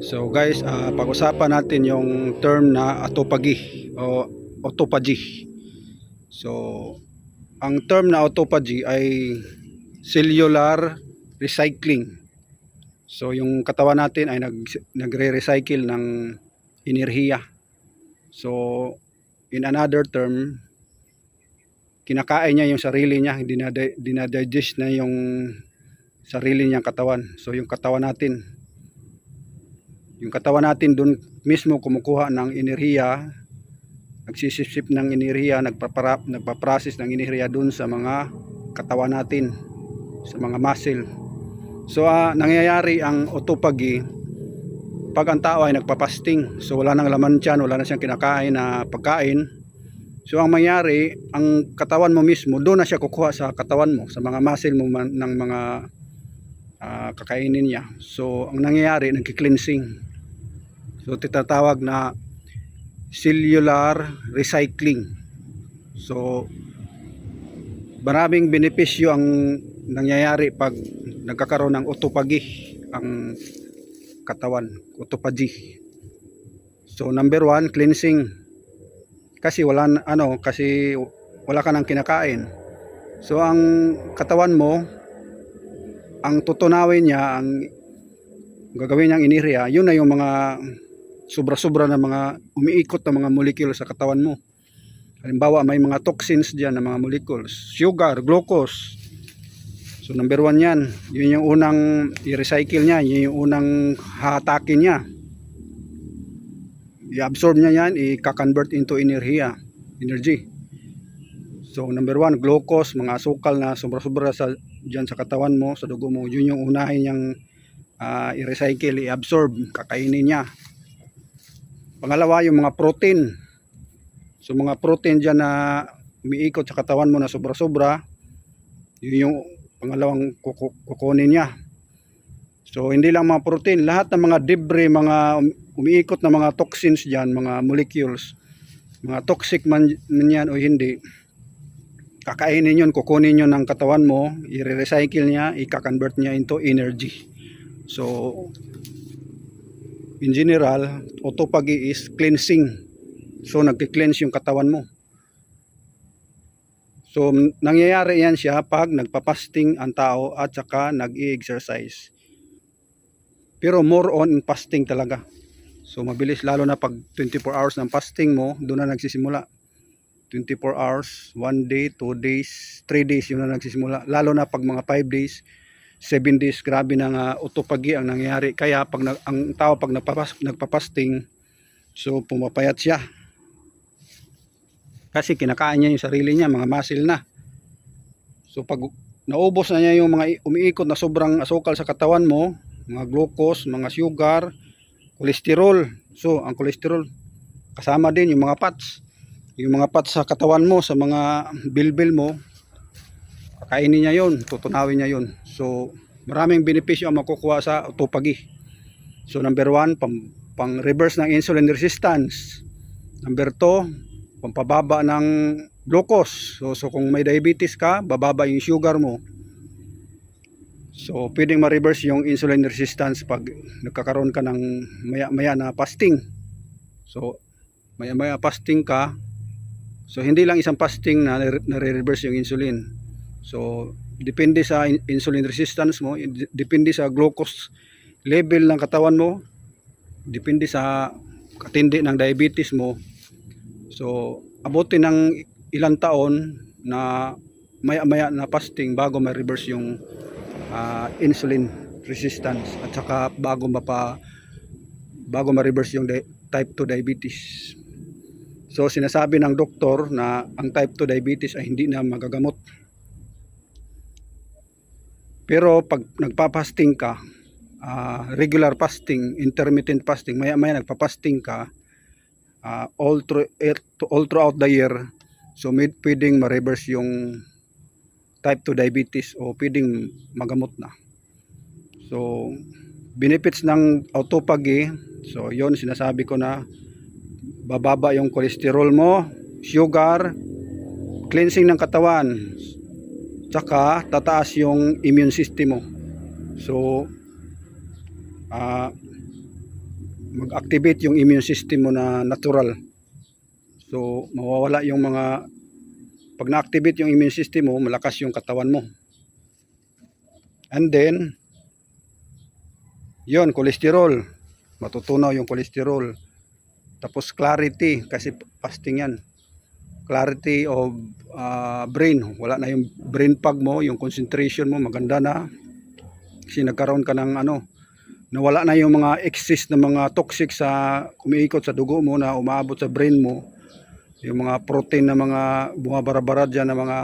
So guys, ah, pag-usapan natin yung term na autophagy o autophagy. So ang term na autophagy ay cellular recycling. So yung katawan natin ay nag nagre-recycle ng enerhiya. So in another term, kinakain niya yung sarili niya, dinadigest na yung sarili niyang katawan. So yung katawan natin, yung katawan natin doon mismo kumukuha ng enerhiya, nagsisipsip ng enerhiya, nagpapara, nagpaprocess ng enerhiya doon sa mga katawan natin, sa mga muscle. So ah, nangyayari ang autophagy pag ang tao ay nagpapasting. So wala nang laman tiyan, wala na siyang kinakain na pagkain. So ang mangyari, ang katawan mo mismo, doon na siya kukuha sa katawan mo, sa mga muscle mo man, ng mga ah, kakainin niya. So ang nangyayari, nagki-cleansing. So titatawag na cellular recycling. So maraming benepisyo ang nangyayari pag nagkakaroon ng autophagy ang katawan, autophagy. So number one, cleansing. Kasi wala ano, kasi wala ka nang kinakain. So ang katawan mo, ang tutunawin niya, ang gagawin niyang inirya, yun na yung mga sobra-sobra na mga umiikot na mga molecule sa katawan mo. Halimbawa, may mga toxins diyan na mga molecules. Sugar, glucose. So number one yan. Yun yung unang i-recycle niya. Yun yung unang hatakin niya. I-absorb niya yan, i-convert into enerhiya, energy. So number one, glucose, mga asukal na sobra-sobra sa, dyan sa katawan mo, sa dugo mo. Yun yung unahin niyang ah, i-recycle, i-absorb, kakainin niya. Pangalawa, yung mga protein. So mga protein dyan na umiikot sa katawan mo na sobra-sobra, yun yung pangalawang kuku- kukunin niya. So hindi lang mga protein, lahat ng mga debris, mga um- umiikot na mga toxins dyan, mga molecules, mga toxic man, man yan o hindi, kakainin yun, kukunin yun ng katawan mo, i-recycle niya, i-convert niya into energy. So, in general, autophagy is cleansing. So, nagki-cleanse yung katawan mo. So, nangyayari yan siya pag nagpa-fasting ang tao at saka nag-i-exercise. Pero more on fasting talaga. So, mabilis lalo na pag 24 hours ng fasting mo, doon na nagsisimula. 24 hours, 1 day, 2 days, 3 days yun na nagsisimula. Lalo na pag mga 5 days, 7 days, grabe na nga autophagy ang nangyayari. Kaya pag nag- ang tao pag nagpapas, nagpapasting, so pumapayat siya. Kasi kinakain niya yung sarili niya, mga muscle na. So pag naubos na niya yung mga umiikot na sobrang asukal sa katawan mo, mga glucose, mga sugar, kolesterol. So ang kolesterol, kasama din yung mga fats. Yung mga fats sa katawan mo, sa mga bilbil mo, kakainin niya yon, tutunawin niya yon. So maraming benepisyo ang makukuha sa autophagy. So number one, pang, pang reverse ng insulin resistance. Number two, pampababa ng glucose. So, so kung may diabetes ka, bababa yung sugar mo. So pwedeng ma-reverse yung insulin resistance pag nagkakaroon ka ng maya-maya na fasting. So maya-maya fasting ka. So hindi lang isang fasting na nare-reverse yung insulin. So depende sa in- insulin resistance mo, depende sa glucose level ng katawan mo, depende sa katindi ng diabetes mo. So abutin ng ilang taon na maya-maya na fasting bago ma-reverse yung ah, insulin resistance at saka bago mapa bago ma-reverse yung type 2 diabetes. So sinasabi ng doktor na ang type 2 diabetes ay hindi na magagamot. Pero pag nagpa-fasting ka, ah, regular fasting, intermittent fasting, maya-maya nagpa-fasting ka, ah, all, through, all throughout the year, so may, pwedeng ma-reverse yung type 2 diabetes o pwedeng magamot na. So, benefits ng autophagy, so yon sinasabi ko na bababa yung cholesterol mo, sugar, cleansing ng katawan, tsaka tataas yung immune system mo. So, ah mag-activate yung immune system mo na natural. So mawawala yung mga pag na-activate yung immune system mo, malakas yung katawan mo. And then yon cholesterol. Matutunaw yung cholesterol. Tapos clarity kasi fasting yan. Clarity of ah, brain. Wala na yung brain fog mo, yung concentration mo maganda na. Kasi nagkaroon ka ng ano, nawala na yung mga excess na mga toxic sa umiikot sa dugo mo na umaabot sa brain mo. Yung mga protein na mga bumabara-bara dyan na mga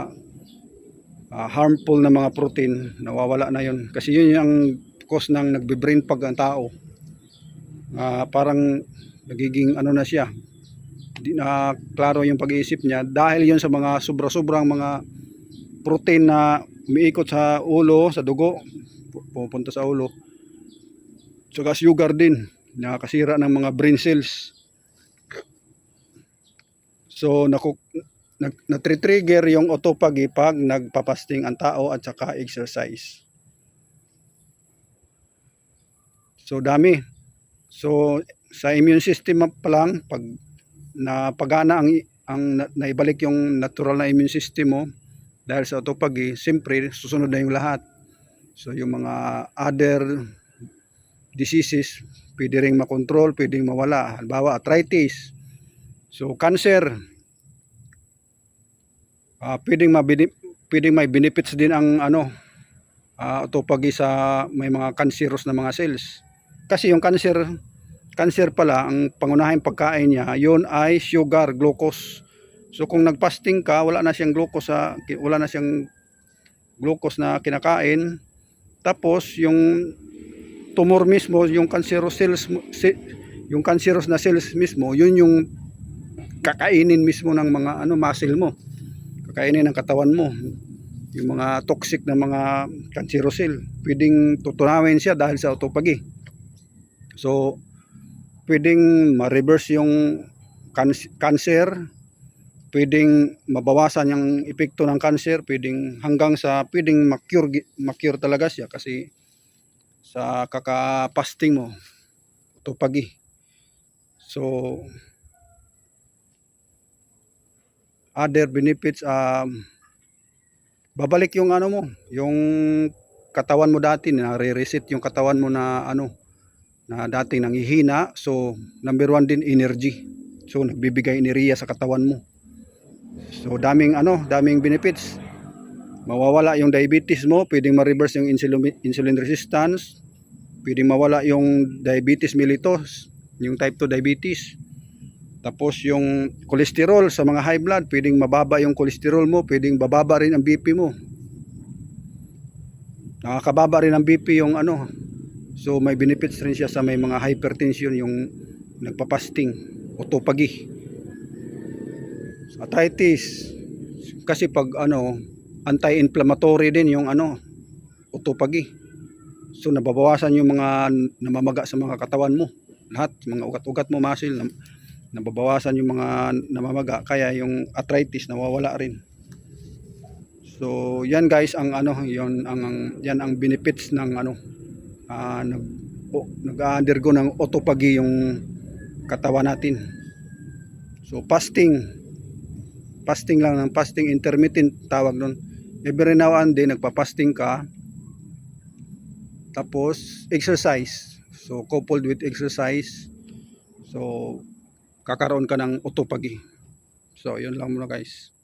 ah, harmful na mga protein, nawawala na yun. Kasi yun yung cause ng nagbe-brain fog ang tao. Ah, parang nagiging ano na siya. Hindi na klaro yung pag-iisip niya dahil yun sa mga sobra-sobrang mga protein na umiikot sa ulo, sa dugo, pu- pupunta sa ulo. Saka sugar din, nakakasira ng mga brain cells. So naku, nag, natritrigger yung autophagy pag nagpapasting ang tao at saka exercise. So dami. So sa immune system pa lang pag napagana ang ang na- naibalik yung natural na immune system mo dahil sa autophagy, siyempre susunod na yung lahat. So yung mga other diseases pwede ring makontrol, pwedeng mawala. Halimbawa arthritis. So cancer ah pwedeng mabini, pwedeng may benefits din ang ano ah, autophagy sa may mga cancerous na mga cells. Kasi yung cancer cancer pala ang pangunahing pagkain niya yun ay sugar glucose. So kung nagpasting ka wala na siyang glucose sa wala na siyang glucose na kinakain. Tapos yung tumor mismo yung cancerous cells yung cancerous na cells mismo yun yung kakainin mismo ng mga ano muscle mo. Kakainin ng katawan mo. Yung mga toxic na mga cancerous cell. Pwedeng tutunawin siya dahil sa autophagy. So, pwedeng ma-reverse yung can- cancer, pwedeng mabawasan yung epekto ng cancer, pwedeng hanggang sa pwedeng ma-cure, ma-cure talaga siya kasi sa kakapasting mo, autophagy. So, other benefits, um, babalik yung ano mo, yung katawan mo dati, na re-reset yung katawan mo na ano, na dating nanghihina. So, number one din, energy. So, nagbibigay enerhiya sa katawan mo. So, daming ano, daming benefits. Mawawala yung diabetes mo, pwedeng ma-reverse yung insulin, insulin resistance, pwedeng mawala yung diabetes mellitus, yung type 2 diabetes. Tapos yung cholesterol sa mga high blood, pwedeng mababa yung cholesterol mo, pwedeng bababa rin ang BP mo. Nakakababa rin ang BP yung ano, So may benefits rin siya sa may mga hypertension yung nagpapasting, autophagy. Arthritis. Kasi pag ano, anti-inflammatory din yung ano, autophagy. So nababawasan yung mga namamaga sa mga katawan mo. Lahat, mga ugat-ugat mo, muscle, nababawasan yung mga namamaga. Kaya yung arthritis nawawala rin. So yan guys ang ano, yon ang yan ang benefits ng ano, o, nag-undergo ng autophagy yung katawan natin. So fasting. Fasting lang ng fasting intermittent tawag nun. Every now and then nagpa-fasting ka. Tapos exercise. So coupled with exercise. So kakaroon ka ng autophagy. So yun lang muna guys.